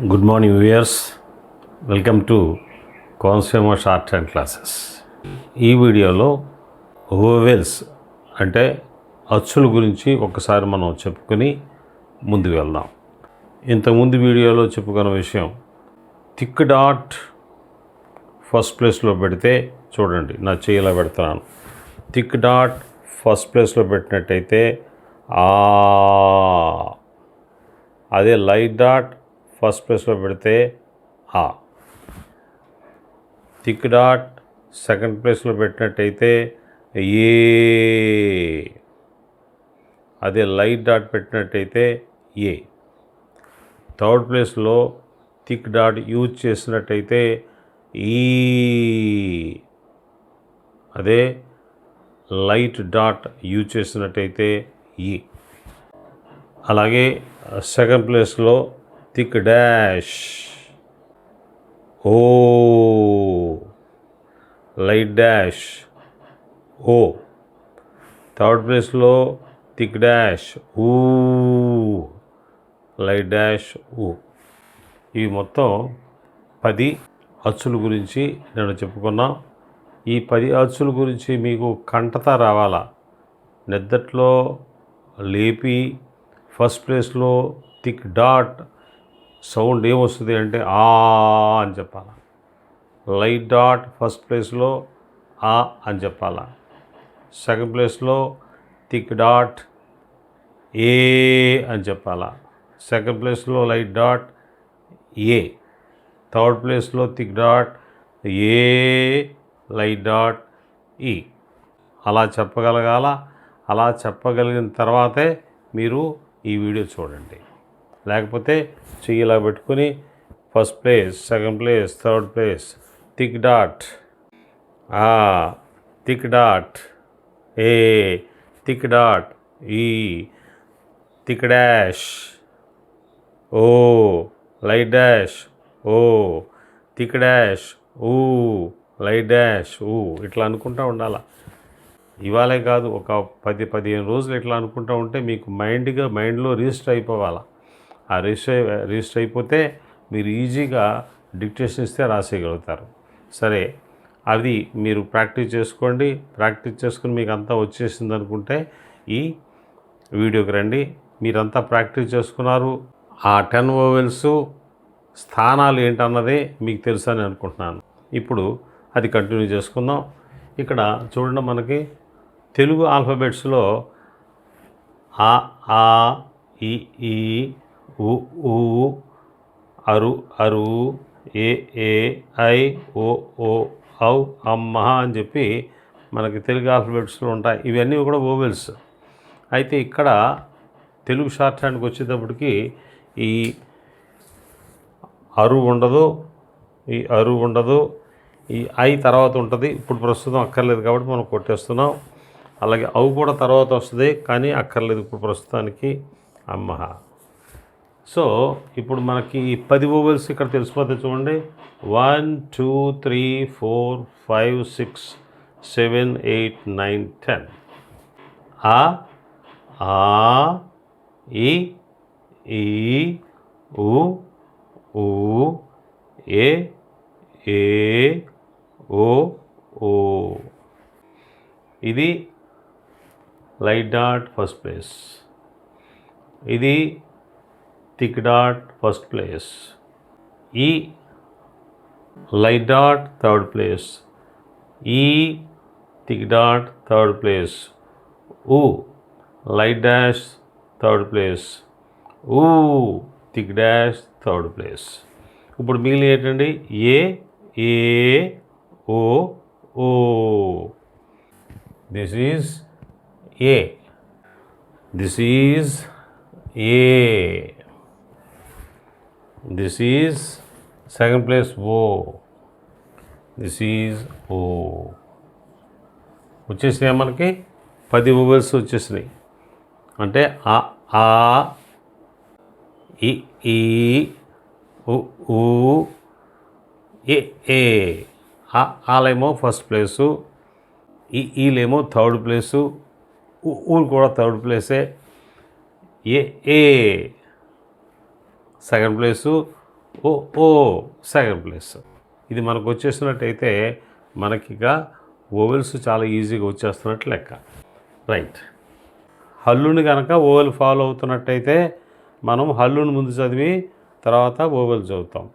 Good morning viewers welcome to consumer short and classes ఈ వీడియోలో vowels అంటే అచ్చుల గురించి ఒకసారి మనం చెప్పుకొని ముందుకు వెళ్దాం. ఇంతకుముందు వీడియోలో చెప్పుకున్న విషయం థిక్ డాట్ ఫస్ట్ ప్లేస్లో పెడితే చూడండి నా చేయిలా పెడుతున్నాను. థిక్ డాట్ ఫస్ట్ ప్లేస్లో పెట్టినట్టయితే ఆ అదే లైట్ డాట్ ఫస్ట్ ప్లేస్లో పెడితే ఆ. థిక్ డాట్ సెకండ్ ప్లేస్లో పెట్టినట్టయితే ఏ. అదే లైట్ డాట్ పెట్టినట్టయితే ఏ. థర్డ్ ప్లేస్లో థిక్ డాట్ యూజ్ చేసినట్టయితే ఈ. అదే లైట్ డాట్ యూజ్ చేసినట్టయితే ఈ. అలాగే సెకండ్ ప్లేస్లో థిక్ డాష్. ఓ. Light dash. ఓ. థర్డ్ ప్లేస్లో థిక్ డాష్. ఊ. Light dash. ఊ. ఇవి మొత్తం పది అచ్చుల గురించి నేను చెప్పుకున్నాం. ఈ పది అచ్చుల గురించి మీకు కంటత రావాలా? నిద్దట్లో లేపి ఫస్ట్ ప్లేస్లో థిక్ డాట్ సౌండ్ ఏమొస్తుంది అంటే ఆ అని చెప్పాలా. లైట్ డాట్ ఫస్ట్ ప్లేస్లో ఆ అని చెప్పాలా. సెకండ్ ప్లేస్లో థిక్ డాట్ ఏ అని చెప్పాలా. సెకండ్ ప్లేస్లో లైట్ డాట్ ఏ. థర్డ్ ప్లేస్లో థిక్ డాట్ ఏ లైట్ డాట్ ఈ. అలా చెప్పగలగాల. అలా చెప్పగలిగిన తర్వాతే మీరు ఈ వీడియో చూడండి. లేకపోతే చెయ్యిలా పెట్టుకొని first place second place third place thick dot. ఆ థిక్ డాట్. ఏ థిక్ డాట్. ఈ థిక్ డాష్. ఓ లైట్ డాష్. ఓ థిక్ డాష్. ఊ లైట్ డాష్. ఊ ఇట్లా అనుకుంటూ ఉండాల. ఇవాళే కాదు ఒక పది పదిహేను రోజులు ఇట్లా అనుకుంటూ ఉంటే మీకు మైండ్గా మైండ్లో రిజిస్టర్ అయిపోవాలా. ఆ రిజిస్టర్ రిజిస్టర్ అయిపోతే మీరు ఈజీగా డిక్టేషన్ ఇస్తే రాసేయగలుగుతారు. సరే అది మీరు ప్రాక్టీస్ చేసుకోండి. ప్రాక్టీస్ చేసుకుని మీకు అంతా వచ్చేసింది అనుకుంటే ఈ వీడియోకి రండి. మీరంతా ప్రాక్టీస్ చేసుకున్నారు. ఆ టెన్ ఓవెల్స్ స్థానాలు ఏంటన్నదే మీకు తెలుసు అని అనుకుంటున్నాను. ఇప్పుడు అది కంటిన్యూ చేసుకుందాం. ఇక్కడ చూడండి మనకి తెలుగు ఆల్ఫబెట్స్లో ఆ ఆ ఈ ఈ ఉ ఊ అరు అరు ఏ ఏ ఐ ఓ ఓ ఔ అమ్మ అని చెప్పి మనకి తెలుగు ఆల్ఫబెట్స్లో ఉంటాయి. ఇవన్నీ కూడా ఓవెల్స్. అయితే ఇక్కడ తెలుగు షార్ట్ హ్యాండ్కి వచ్చేటప్పటికి ఈ అరు ఉండదు ఈ అరు ఉండదు ఈ ఐ తర్వాత ఉంటుంది. ఇప్పుడు ప్రస్తుతం అక్కర్లేదు కాబట్టి మనం కొట్టేస్తున్నాం. అలాగే అవు కూడా తర్వాత వస్తుంది కానీ అక్కర్లేదు ఇప్పుడు ప్రస్తుతానికి అమ్మహ సో ఇప్పుడు మనకి ఈ పది ఓవెల్స్ ఇక్కడ తెలిసిపోతే చూడండి. One two three four five six seven eight nine ten ఆ ఆ ఈ ఈ ఉ ఊ ఏ ఏ ఓ ఓ. ఇది లైట్ డాట్ ఫస్ట్ ప్లేస్. ఇది థిక్ డాట్ ఫస్ట్ ప్లేస్ ఈ లైట్ డాట్ థర్డ్ ప్లేస్ ఈ థిక్ డాట్ థర్డ్ ప్లేస్ ఊ లైట్ డాష్ థర్డ్ ప్లేస్ ఊ థిక్ డాష్ థర్డ్ ప్లేస్ ఇప్పుడు మిగిలిన ఏంటండి? ఏ ఏ ఓ ఓ. దిస్ ఈజ్ ఏ దిస్ ఈజ్ ఏ దిస్ ఈజ్ సెకండ్ ప్లేస్ ఓ దిస్ ఈజ్ ఓ వచ్చేసినాయి మనకి? పది ఓవెల్స్ వచ్చేసినాయి. అంటే ఆ ఆ ఈ ఈ ఊ ఏ ఏ. ఆ ఆలేమో ఫస్ట్ ప్లేసు ఈ ఈలేమో థర్డ్ ప్లేసు ఊ ఊరు కూడా థర్డ్ ప్లేసే ఏ ఏ. Second place. ఓ ఓ సెకండ్ ప్లేస్. ఇది మనకు వచ్చేసినట్టయితే మనకిక ఓవెల్స్ చాలా ఈజీగా వచ్చేస్తున్నట్టు లెక్క. రైట్. హల్లుని కనుక ఓవెల్ ఫాలో అవుతున్నట్టయితే మనం హల్లుని ముందు చదివి తర్వాత ఓవెల్ చదువుతాం.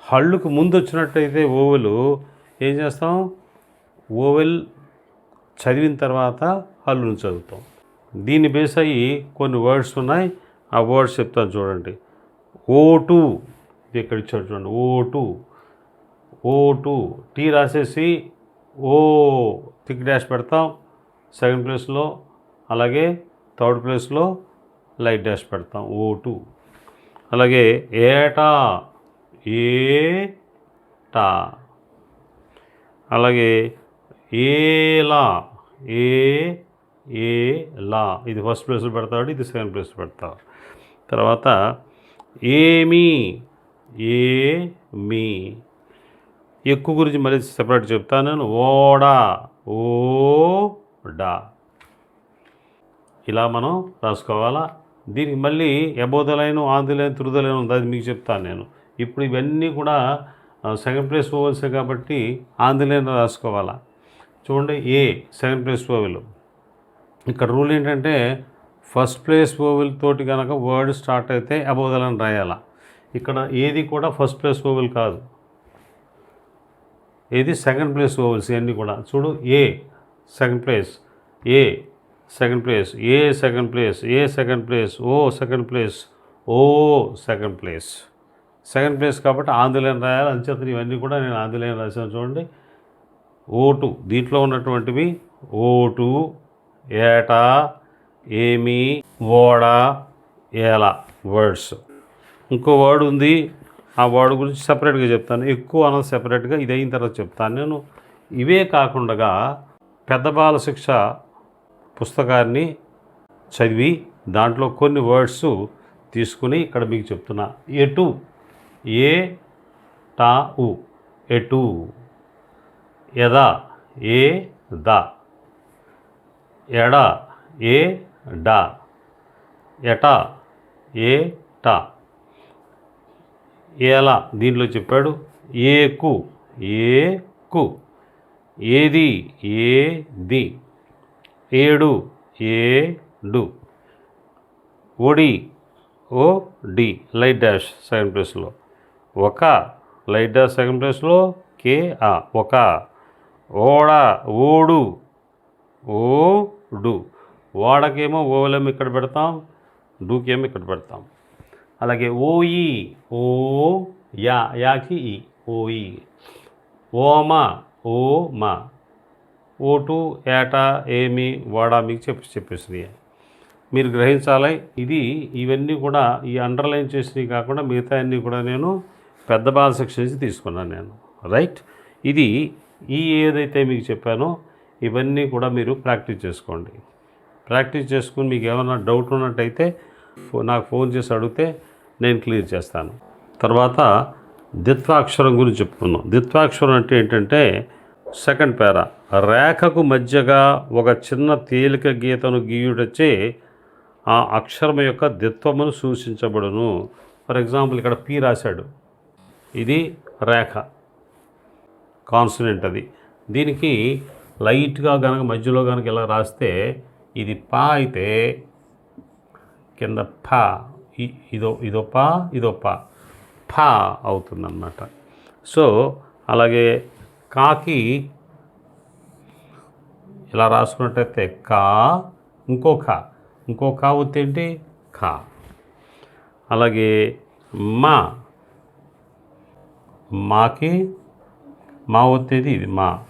హళ్ళుకు ముందు వచ్చినట్టయితే ఓవెలు ఏం చేస్తాం? ఓవెల్ చదివిన తర్వాత హల్లుని చదువుతాం. దీన్ని బేస్ అయ్యి కొన్ని వర్డ్స్ ఉన్నాయి. ఆ వర్డ్స్ చెప్తాను చూడండి. ఓ టూ ఇది ఇక్కడ ఇచ్చాడు చూడండి. ఓ టూ ఓ టూ టీ రాసేసి ఓ థిక్ డాష్ పెడతాం. సెకండ్ ప్లేస్లో. అలాగే థర్డ్ ప్లేస్లో లైట్ డాష్ పెడతాం. ఓ టూ అలాగే ఏటా. ఏ టా అలాగే ఏలా. ఏ ఏ లా. ఇది ఫస్ట్ ప్లేస్లో పెడతాడు ఇది సెకండ్ ప్లేస్లో పెడతాడు. తర్వాత ఏమి ఏమి. ఎక్కువ గురించి మళ్ళీ సెపరేట్ చెప్తాను. నేను ఓడా ఓ డా ఇలా మనం రాసుకోవాలా? దీనికి మళ్ళీ ఎబోదలైన ఆందులైన తురుదలైన ఉంది? అది మీకు చెప్తాను నేను. ఇప్పుడు ఇవన్నీ కూడా సెకండ్ ప్లేస్ ఓవెల్సే కాబట్టి ఆందులైన రాసుకోవాలా? చూడండి ఏ సెకండ్ ప్లేస్ ఓవెల్ ఇక్కడ రూల్ ఏంటంటే ఫస్ట్ ప్లేస్ ఓవెల్ తోటి కనుక వర్డ్ స్టార్ట్ అయితే అబోదలని రాయాల. ఇక్కడ ఏది కూడా ఫస్ట్ ప్లేస్ ఓవెల్ కాదు. ఏది సెకండ్ ప్లేస్ ఓవెల్స్ ఇవన్నీ కూడా. చూడు ఏ సెకండ్ ప్లేస్ ఏ సెకండ్ ప్లేస్ ఏ సెకండ్ ప్లేస్ ఏ సెకండ్ ప్లేస్ ఓ సెకండ్ ప్లేస్ ఓ సెకండ్ ప్లేస్. సెకండ్ ప్లేస్ కాబట్టి ఆంధ్రలేని రాయాలి. అంచేత ఇవన్నీ కూడా నేను ఆంధ్రలేని రాశాను చూడండి. ఓటు దీంట్లో ఉన్నటువంటివి ఓటు ఏటా ఏమి ఓడ ఏల వర్డ్స్. ఇంకో వర్డ్ ఉంది ఆ వర్డ్ గురించి సపరేట్గా చెప్తాను. ఎక్కువ అన్నది సపరేట్గా ఇది అయిన తర్వాత చెప్తాను. నేను ఇవే కాకుండా పెద్ద బాల శిక్ష పుస్తకాన్ని చదివి దాంట్లో కొన్ని వర్డ్స్ తీసుకుని ఇక్కడ మీకు చెప్తున్నా. ఎటు? ఏ టా ఉ. ఎటు? ఎద ఏ ద? ఎడ? ఏ డ. ఎట. ఏ. ట. ఎలా దీంట్లో చెప్పాడు. ఏకు. ఏకు. ఏది. ఏది. ఏడు. ఏడు. ఒడి. ఓ డి లైట్ డాష్ సెకండ్ ప్లేస్లో. ఒక. లైట్ డాష్ సెకండ్ ప్లేస్లో. కే. ఆ. ఒక. ఓడ. ఓడు. ఓడు. ఓడకేమో ఓవలేమో ఇక్కడ పెడతాం డూకేమో ఇక్కడ పెడతాం. అలాగే ఓఈ ఓ యా యాకి ఈ ఓఈ. ఓమ ఓ మా ఓటు ఏట ఏమి వాడా మీకు చెప్పి చెప్పేసినాయి. మీరు గ్రహించాలి ఇది ఇవన్నీ కూడా ఈ అండర్లైన్ చేసినవి కాకుండా మిగతా అన్నీ కూడా నేను పెద్ద బాల సెక్షన్ నుంచి తీసుకున్నాను నేను. రైట్? ఇది ఈ ఏదైతే మీకు చెప్పానో ఇవన్నీ కూడా మీరు ప్రాక్టీస్ చేసుకోండి. ప్రాక్టీస్ చేసుకుని మీకు ఏమైనా డౌట్ ఉన్నట్టయితే ఫో- నాకు ఫోన్ చేసి అడిగితే నేను క్లియర్ చేస్తాను. తర్వాత ద్విత్వాక్షరం గురించి చెప్పుకుందాం. ద్విత్వాక్షరం అంటే ఏంటంటే సెకండ్ పేరా. రేఖకు మధ్యగా ఒక చిన్న తేలిక గీతను గీయుటచ్చే ఆ అక్షరం యొక్క ద్విత్వమును సూచించబడును. ఫర్ ఎగ్జాంపుల్ ఇక్కడ పి రాశాడు. ఇది రేఖ. కాన్సనెంట్ అది. దీనికి లైట్గా కనుక మధ్యలో కనుక ఇలా రాస్తే ఇది పా అయితే కింద ఫ ఇ- ఇదో ఇదో పా ఇదో పా. ఫ అవుతుందన్నమాట. సో అలాగే కాకి ఇలా రాసుకున్నట్టయితే కా ఇంకో ఖా ఇంకో కా ఏంటి? ఖా అలాగే మా. మాకి మా ఒత్తేది ఇది మా.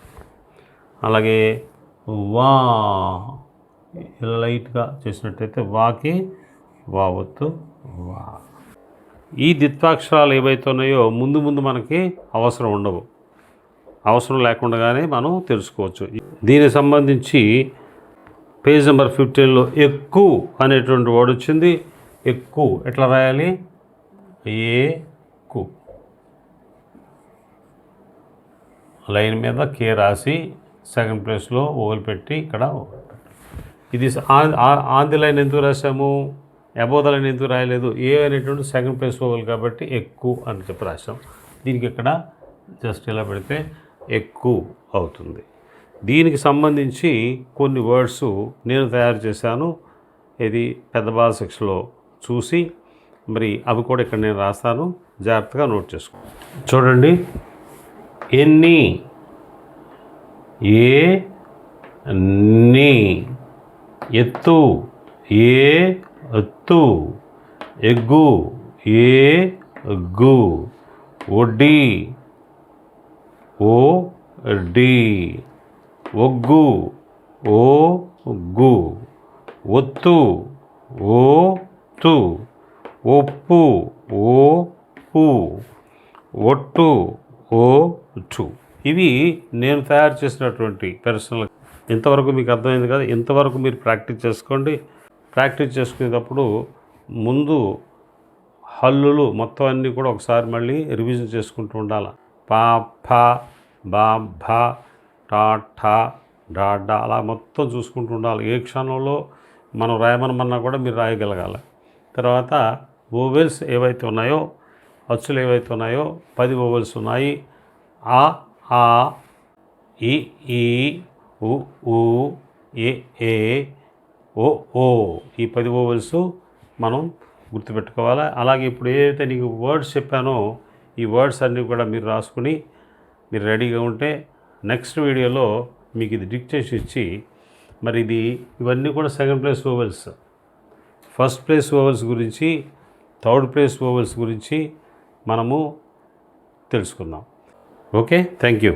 అలాగే వా. ఇలా లైట్గా చేసినట్టయితే వాకి వావత్తు వా. ఈ ద్విత్వాక్షరాలు ఏవైతే ఉన్నాయో ముందు ముందు మనకి అవసరం ఉండవు. అవసరం లేకుండానే మనం తెలుసుకోవచ్చు. దీనికి సంబంధించి పేజ్ నెంబర్ ఫిఫ్టీన్లో ఎక్కువ అనేటువంటి వర్డ్ వచ్చింది. ఎక్కువ ఎట్లా రాయాలి? ఏ కు లైన్ మీద కే రాసి సెకండ్ ప్లేస్లో ఓవల్ పెట్టి ఇక్కడ ఇది ఆ- ఆ- ఆంది లైన్ ఎందుకు రాసాము అబోధలని ఎందుకు రాయలేదు? ఏ అనేటువంటి సెకండ్ ప్లేస్ పోవాలి కాబట్టి ఎక్కువ అని చెప్పి రాసాం దీనికి ఇక్కడ జస్ట్ ఇలా పెడితే ఎక్కువ అవుతుంది. దీనికి సంబంధించి కొన్ని వర్డ్స్ నేను తయారు చేశాను. ఇది పెద్ద బాల సెక్షన్లో చూసి మరి అవి కూడా ఇక్కడ నేను రాస్తాను. జాగ్రత్తగా నోట్ చేసుకో. చూడండి. ఎన్ని? ఏ? నీ. ఎత్తు ఏ ఎత్తు ఎగ్గు ఏ ఎగ్గు ఒడ్డి ఓ డి ఒగ్గు ఓ గు ఒత్తు ఓ తు ఒప్పు ఓ పు ఒట్టు ఓ చు ఇవి నేను తయారు చేసినటువంటి పర్సనల్ ఇంతవరకు మీకు అర్థమైంది కదా ఇంతవరకు మీరు ప్రాక్టీస్ చేసుకోండి. ప్రాక్టీస్ చేసుకునేటప్పుడు ముందు హల్లులు మొత్తం అన్నీ కూడా ఒకసారి మళ్ళీ రివిజన్ చేసుకుంటూ ఉండాలి. పా ఫ బా భ టా ఠా డా డా అలా మొత్తం చూసుకుంటూ ఉండాలి. ఏ క్షణంలో మనం రాయమనమన్నా కూడా మీరు రాయగలగాలి. తర్వాత ఓవెల్స్ ఏవైతే ఉన్నాయో అచ్చులు ఏవైతే ఉన్నాయో పది ఓవెల్స్ ఉన్నాయి. ఆ ఆ ఈ ఈ ఉ ఊ ఏ ఏ ఓ ఓ ఈ పది ఓవల్స్ మనం గుర్తుపెట్టుకోవాలి. అలాగే ఇప్పుడు ఏదైతే నీకు వర్డ్స్ చెప్పానో ఈ వర్డ్స్ అన్నీ కూడా మీరు రాసుకుని మీరు రెడీగా ఉంటే నెక్స్ట్ వీడియోలో మీకు ఇది డిక్టేషన్ ఇచ్చి మరి ఇది ఇవన్నీ కూడా second place vowels first place vowels గురించి థర్డ్ ప్లేస్ ఓవెల్స్ గురించి మనము తెలుసుకుందాం. Okay thank you